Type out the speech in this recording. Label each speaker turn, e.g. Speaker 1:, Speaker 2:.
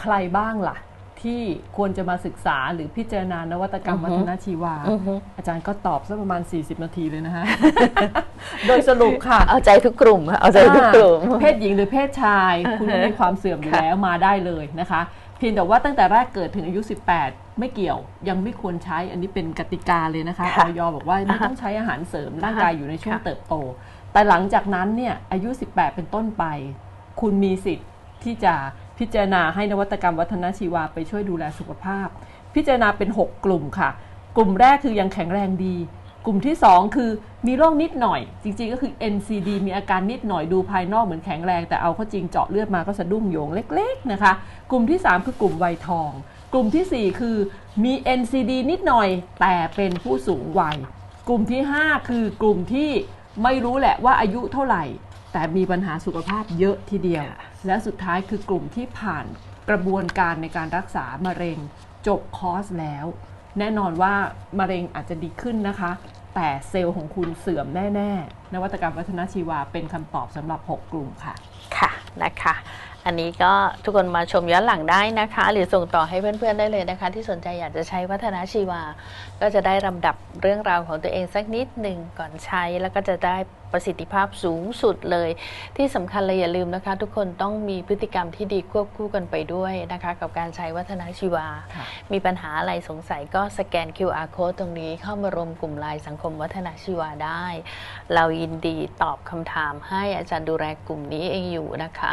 Speaker 1: ใครบ้างล่ะ ที่ควรจะมาศึกษาหรือพิจารณานวัตกรรม
Speaker 2: อื
Speaker 1: วั
Speaker 2: อฮึ
Speaker 1: ฒนชีวา
Speaker 2: อือฮึ
Speaker 1: อาจารย์ก็ตอบสักประมาณ 40 นาทีเลยนะฮะโดยสรุปค่ะ
Speaker 2: เอาใจทุกกลุ่มค่ะเอาใจทุกกลุ่ม
Speaker 1: อ่าเพศหญิงหรือเพศชาย คุณไม่มีความเสื่อมอยู่
Speaker 2: ค่ะ
Speaker 1: แล้วมาได้เลยนะคะเพียงแต่ว่าตั้งแต่แรกเกิดถึงอายุ 18 ไม่เกี่ยว ยังไม่ควรใช้อันนี้เป็นกติกาเลยนะคะอ
Speaker 2: ค่ะ
Speaker 1: อยบอกว่าไม่ต้องใช้อาหารเสริมร่างกายอยู่ในช่วง
Speaker 2: ค่ะ
Speaker 1: เติบโต แต่หลังจากนั้นเนี่ยอายุ 18 เป็นต้นไป คุณมีสิทธิ์ที่จะ พิจารณาให้นวัตกรรมวัฒนชีวาไปช่วยดูแลสุขภาพ พิจารณาเป็น 6 กลุ่มค่ะ กลุ่มแรกคือยังแข็งแรงดี กลุ่มที่ 2 คือมีโรคนิดหน่อย จริงๆ ก็คือ NCD มีอาการนิดหน่อยดูภายนอกเหมือนแข็งแรง แต่เอาเข้าจริงเจาะเลือดมาก็สะดุ้งโยงเล็กๆนะคะ กลุ่มที่ 3 คือกลุ่มวัยทอง กลุ่มทีสี่4 คือมี NCD นิดหน่อย แต่เป็นผู้สูงวัย กลุ่มที่ 5 คือกลุ่มที่ไม่รู้แหละว่าอายุเท่าไหร่ แต่มีปัญหาสุขภาพเยอะทีเดียว
Speaker 2: ค่ะ
Speaker 1: และสุดท้ายคือกลุ่มที่ผ่านกระบวนการในการรักษามะเร็งจบคอร์สแล้ว แน่นอนว่ามะเร็งอาจจะดีขึ้นนะคะ แต่เซลล์ของคุณเสื่อมแน่ ๆ นวัตกรรมวัฒนชีวาเป็นคำตอบสำหรับ 6 กลุ่มค่ะ
Speaker 2: ค่ะนะคะ อันนี้ก็ทุกคนมาชมย้อนหลังได้นะคะ หรือส่งต่อให้เพื่อนๆได้เลยนะคะ ที่สนใจอยากจะใช้วัฒนาชีวา ก็จะได้ลำดับเรื่องราวของตัวเองสักนิดหนึ่งก่อนใช้แล้วก็จะได้ประสิทธิภาพสูงสุดเลย ที่สำคัญเลยอย่าลืมนะคะ ทุกคนต้องมีพฤติกรรมที่ดีควบคู่กันไปด้วยนะคะ กับการใช้วัฒนาชีวา
Speaker 1: ค่ะ
Speaker 2: มีปัญหาอะไรสงสัยก็สแกน QR code ตรงนี้เข้ามารวมกลุ่มไลน์สังคมวัฒนาชีวาได้ เรายินดีตอบคำถามให้อาจารย์ดูแลกลุ่มนี้เองอยู่นะคะ